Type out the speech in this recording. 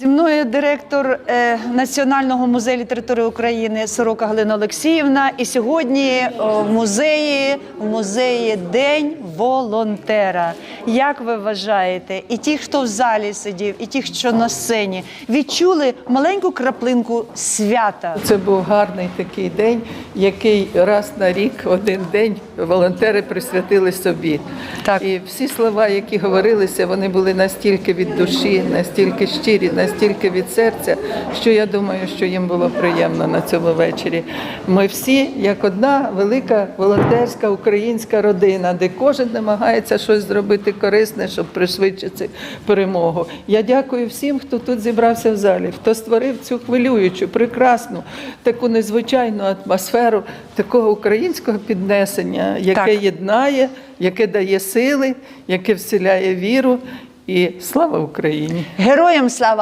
Зі Мною директор е, Національного музею літератури України Сорока Галина Олексіївна. І сьогодні в музеї в музеї День волонтера. Як ви вважаєте, і ті, хто в залі сидів, і ті, що на сцені, відчули маленьку краплинку свята? Це був гарний такий день, який раз на рік, один день волонтери присвятили собі. Так. І всі слова, які говорилися, вони були настільки від душі, настільки щирі, настільки від серця, що я думаю, що їм було приємно на цьому вечорі. Ми всі, як одна велика волонтерська українська родина, де кожен намагається щось зробити корисне, щоб пришвидшити перемогу. Я дякую всім, хто тут зібрався в залі, хто створив цю хвилюючу, прекрасну, таку незвичайну атмосферу такого українського піднесення, яке Так. єднає, яке дає сили, яке вселяє віру. І слава Україні! Героям слава!